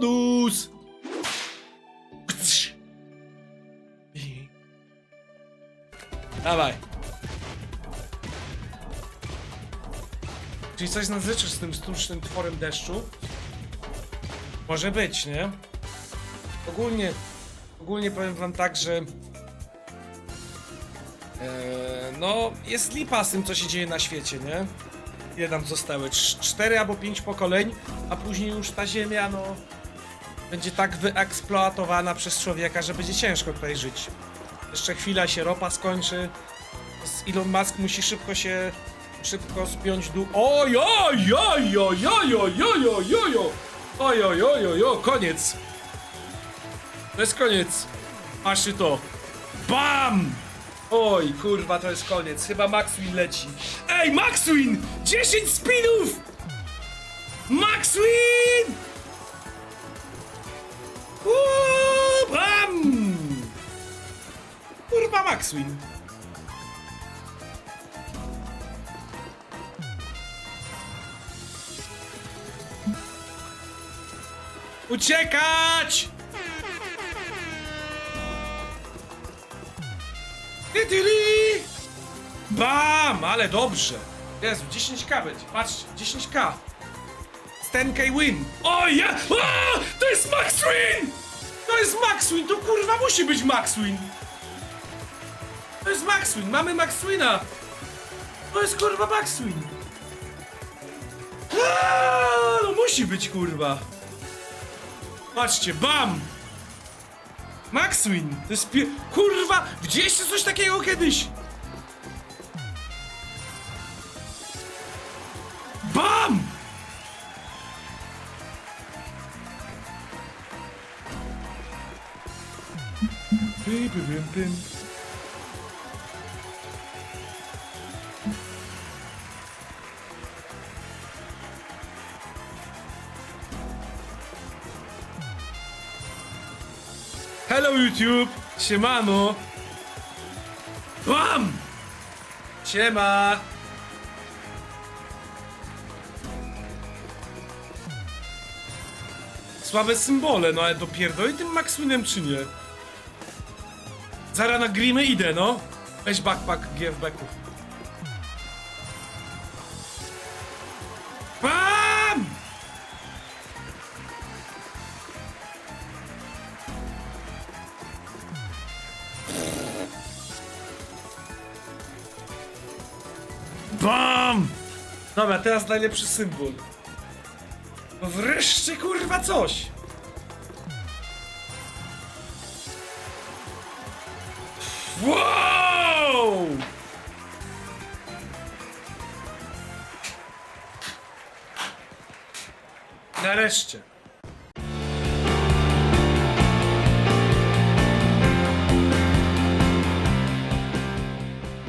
Bonus! Dawaj. Czyli coś nadzwyczaj z tym sztucznym tworem deszczu? Może być, nie? Ogólnie, ogólnie powiem wam tak, że e, no, jest lipa z tym, co się dzieje na świecie, nie? Ile tam zostały? Cz- Cztery albo pięć pokoleń, a później już ta ziemia, no, będzie tak wyeksploatowana przez człowieka, że będzie ciężko tutaj żyć. Jeszcze chwila się ropa skończy. Elon Musk musi szybko się, szybko spiąć dół. Oj, oj, oj, oj, oj, oj, oj, oj, oj, oj, oj, oj, oj, oj, oj, koniec. To jest koniec. Masz to. BAM! Oj, kurwa, to jest koniec. Chyba Maxwin leci. Ej, Maxwin! 10 spinów! Maxwin! Maxwin. Uciekać! Tytyli! Bam! Ale dobrze. Jezu, 10k będzie. Patrzcie, 10k. Z 10k win. O ja! A! To jest Max Win! To jest Max Win! To kurwa musi być Max Win! To jest Max Win! Mamy Max Wina! To jest kurwa Max Win! A! No musi być kurwa! Patrzcie, bam! Maxwin! To jest pie... Kurwa! Widzieliście coś takiego kiedyś? BAM! Py, py, pym, Hello YouTube! Siemano! BAM! Siema! Słabe symbole, no ale dopierdoli tym Maxwinem czy nie? Zara na grimy idę, no. Weź backpack GFB-ków. BAM! BAM! Dobra, teraz najlepszy symbol. No wreszcie kurwa coś! Wow! Nareszcie.